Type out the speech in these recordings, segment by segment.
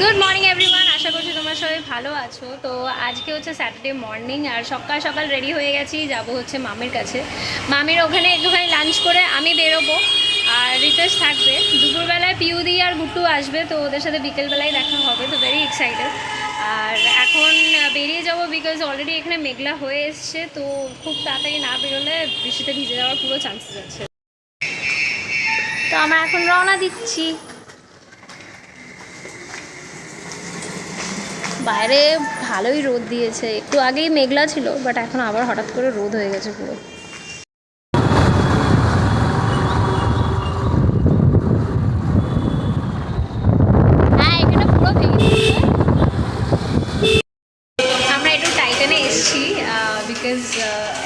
Good morning everyone আশা করছি তোমরা সবাই ভালো আছো। তো আজকে হচ্ছে স্যাটারডে মর্নিং আর সকাল সকাল রেডি হয়ে গেছি। যাব হচ্ছে মামির কাছে। মামির ওখানে একটুখানি লাঞ্চ করে আমি বেরোবো। আর রিতেশ থাকবে। দুপুরবেলায় পিউদি আর গুট্টু আসবে, তো ওদের সাথে বিকেলবেলায় দেখা হবে, তো ভেরি এক্সাইটেড আর এখন বেরিয়ে যাব বিকজ অলরেডি এখানে মেঘলা হয়ে এসছে, তো খুব তাড়াতাড়ি না বেরোলে বৃষ্টিতে ভিজে যাওয়ার পুরো চান্সেস আছে। তো আমরা এখন রওনা দিচ্ছি। বাইরে ভালোই রোদ দিয়েছে। একটু আগেই মেঘলা ছিল বাট এখন আবার হঠাৎ করে রোদ হয়ে গেছে পুরো হ্যাঁ এখানে পুরো ভেঙে দিয়েছে আমরা একটু টাইটানে এসেছি বিকজ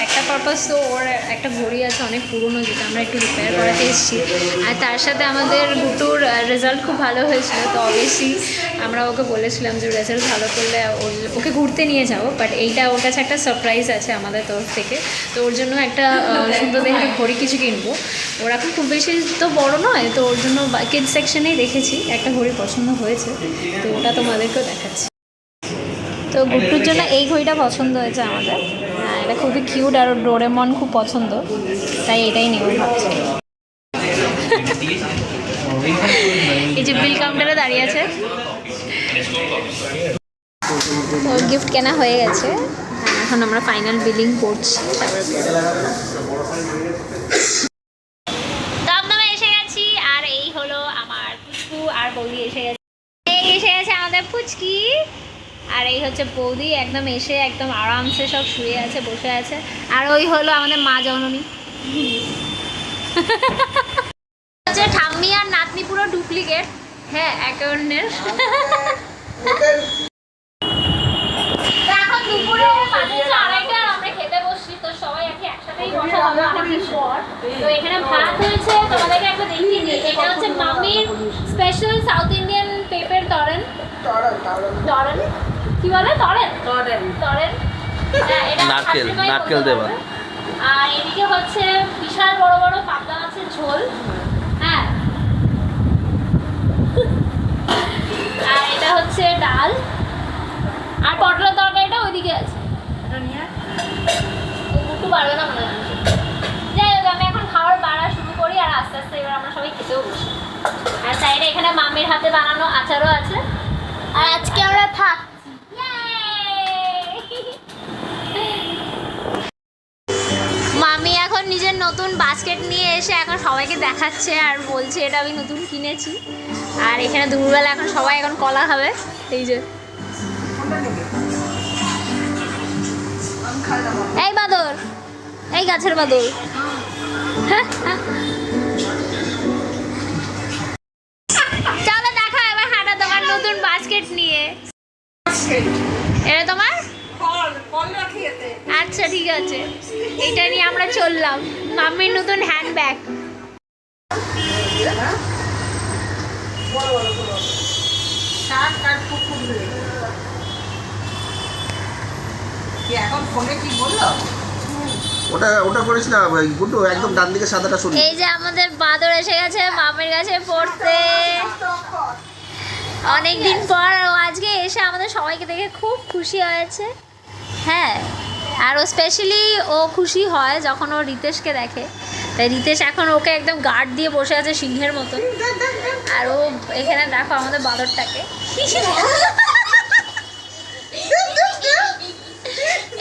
একটা পারপাস তো ওর একটা ঘড়ি আছে অনেক পুরনো যেটা আমরা একটু রিপেয়ার করাতে এসেছি। আর তার সাথে আমাদের গুটুর রেজাল্ট খুব ভালো হয়েছিল। তো অবভিয়াসলি আমরা ওকে বলেছিলাম যে রেজাল্ট ভালো করলে ওকে ঘুরতে নিয়ে যাব বাট এইটা ওর কাছে একটা সারপ্রাইজ আছে আমাদের তরফ থেকে। তো ওর জন্য একটা সুন্দর দেখে ঘড়ি কিছু কিনবো। ওর এখন খুব বেশি তো বড় নয়, তো ওর জন্য কিড সেকশনেই দেখেছি। একটা ঘড়ি পছন্দ হয়েছে, তো ওটা তোমাদেরকেও দেখাচ্ছি। তো গুট্টুর জন্য এই ঘড়িটা পছন্দ হয়েছে আমাদের। এটা খুবই কিউট আর ডোরেমন খুব পছন্দ তাই এটাই নেব ভাবছি। এই যে বিল কাউন্টারে দাঁড়িয়ে আছে। গিফট কেনা হয়ে গেছে। হ্যাঁ, এখন আমরা ফাইনাল বিলিং করছি। তারপরে দমদমে এসে গেছি আর এই হলো আমার পুচকু আর বৌদি এসে গেছে। এসে গেছে আমাদের পুচকি। আর এই হচ্ছে বৌদি একদম এসে একদম আরামসে সব শুয়ে আছে বসে আছে। আর ওই হলো আমাদের মা জননী। হচ্ছে ঠাম্মি আর নাতনি পুরো ডুপ্লিকেট হ্যাঁ অ্যাকাউন্টের এখন দুপুরে বাজে হচ্ছে আড়াইটা আর আমরা খেতে বসছি তো সবাই আজকে একসাথেই বসা হবে অনেকদিন পর। তো এখানে ভাত হয়েছে তোমাদেরকে একটা দেখিয়ে দিই। এটা হচ্ছে মামির স্পেশাল সাউথ ইন্ডিয়ান পেপের তরেন তরেন কি বলে? তরেন। তরেন। হ্যাঁ, নারকেল, নারকেল বলতে আর এদিকে হচ্ছে বিশাল বড় বড় পাবদা মাছের ঝোল। হ্যাঁ। আর এটা হচ্ছে ডাল। আর পটলের তরকারিটা ওইদিকে আছে। একটু পারবে না মনে হয় যাই হোক আমি এখন খাবার বাড়া শুরু করি আর আস্তে আস্তে এবার আমরা সবাই খেতেও বসি। আর সাইডে এখানে মামির হাতে বানানো আচারও আছে। আর আজকে আমরা থাকছি নতুন বাস্কেট নিয়ে এসে এখন সবাইকে দেখাচ্ছে আর বলছে, এটা আমি নতুন কিনেছি। আর এখানে দুপুরবেলা এখন সবাই এখন কলা খাবে। এই যে। এই বাদর এই গাছের বাদর চললাম নতুন হ্যান্ড ব্যাগ এখন ফোনে কি বলল? ওটা ওটা করেছিলাম ওই গুড্ডু একদম ডান দিকে সাদাটা সরিয়ে। এই যে আমাদের বাদর এসে গেছে মামের কাছে পড়তে। অনেকদিন পর আজকে এসে আমাদের সবাইকে দেখে খুব খুশি হয়েছে। হ্যাঁ। আর ও স্পেশালি ও খুশি হয় যখন ও রিতেশকে দেখে। তাই রিতেশ এখন ওকে একদম গার্ড দিয়ে বসে আছে সিংহের মতন আর ও এখানে দেখো আমাদের বাদরটাকে।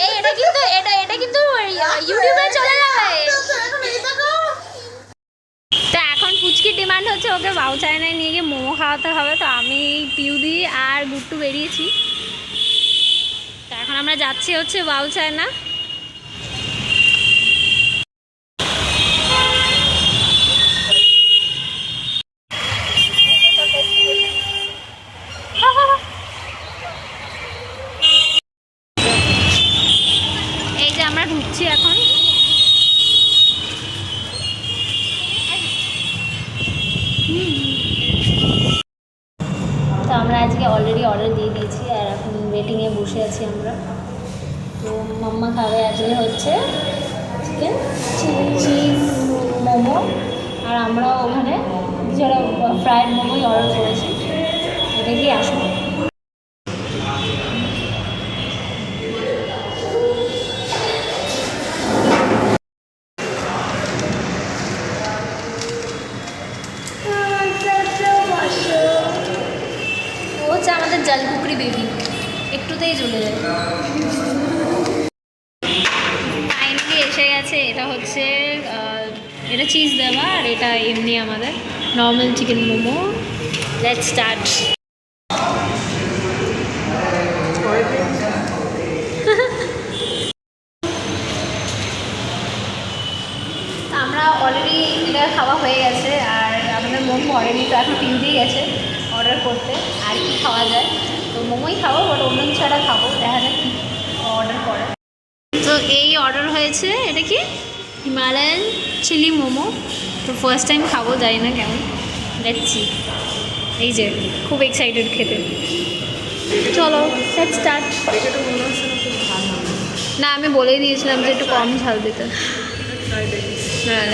এই, এটা কিন্তু চলে এখন ফুচকির ডিমান্ড হচ্ছে ওকে নিয়ে গিয়ে মোমো খাওয়াতে হবে। তো আমি পিউদি আর গুট্টু বেরিয়েছি। আমরা যাচ্ছি হচ্ছে বাউ চায়না এই যে আমরা এখন। তো আমরা আজকে অলরেডি অর্ডার দিয়ে দিয়েছি আর ওয়েটিংয়ে বসে আছি আমরা। তো মাম্মা খাবে, আজকে হচ্ছে চিকেন চিজ মোমো। আর আমরা ওখানে যারা ফ্রায়েড মোমোই অর্ডার করেছি দেখি আসুন জালকুকরি বেবি একটুতেই চলে যায় এসে এটা হচ্ছে এটা চিজ দেওয়া আর এটা এমনি আমাদের normal chicken momo. Let start আমরা অলরেডি এটা খাওয়া হয়ে গেছে আর আমাদের মোমো অলরেডি তো এখন পিউতেই গেছে অর্ডার করতে, আর কি খাওয়া যায়। তো মোমোই খাব বাট অন্য একটা খাব, দেখা যাক কি এই অর্ডার হয়েছে, এটা কি? Himalayan chilli momo. তো ফার্স্ট টাইম খাব, জানি না কেমন। দেখছি এই যে, খুব এক্সাইটেড খেতে। চলো স্টার্ট না, আমি বলেই দিয়েছিলাম যে একটু কম ঝাল দিতে। হ্যাঁ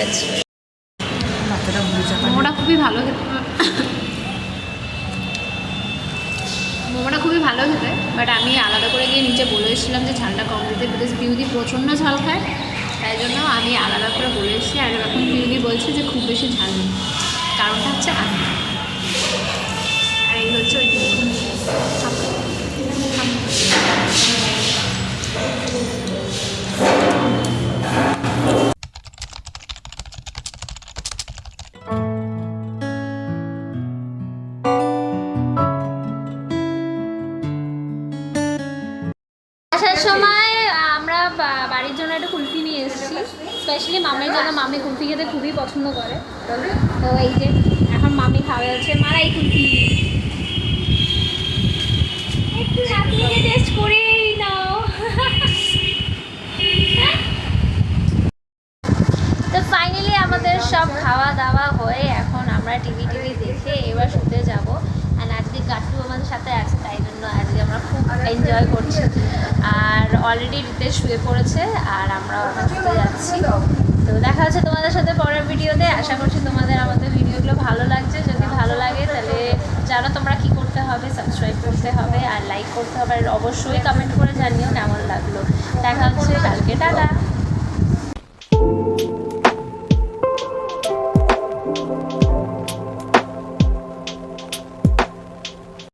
মোমোটা খুবই ভালো খেতে। মোমোটা খুবই ভালো খেতে বাট আমি আলাদা করে গিয়ে নিচে বলে এসেছিলাম যে ঝালটা কম দিতে বিকজ পিউদি প্রচণ্ড ঝাল খায়, তাই জন্য আমি আলাদা করে বলে এসেছি, আর এখন পিউদি বলছে যে খুব বেশি ঝাল নেই। কারণটা হচ্ছে আর এই হচ্ছে ওই আসার সময়, আমরা বাড়ির জন্য একটা কুলফি নিয়ে এসেছি। স্পেশালি মামির জন্য, মামি কুলফি খেতে খুবই পছন্দ করে। তো এই যে, এখন মামি খাওয়া যাচ্ছে মারাই কুলফি একটু চাটনিকে টেস্ট করেই নাও তো ফাইনালি আমাদের সব খাওয়া দাওয়া হয়ে এখন আমরা টিভি টিভি দেখে এবার শুতে যাব অ্যান্ড আজকে গাট্টু আমাদের সাথে আছে তাই আমরা খুব এনজয় করছি। আর অলরেডি রিতেশ শুয়ে পড়েছে আর আমরা এখন যাচ্ছি। তো দেখা হচ্ছে তোমাদের সাথে পরের ভিডিওতে। আশা করছি তোমাদের আমাদের ভিডিওগুলো ভালো লাগছে। যদি ভালো লাগে, তাহলে জানো তোমরা কি করতে হবে সাবস্ক্রাইব করতে হবে আর লাইক করতে হবে। আর অবশ্যই কমেন্ট করে জানিও কেমন লাগল। দেখা হচ্ছে কালকে। টাটা!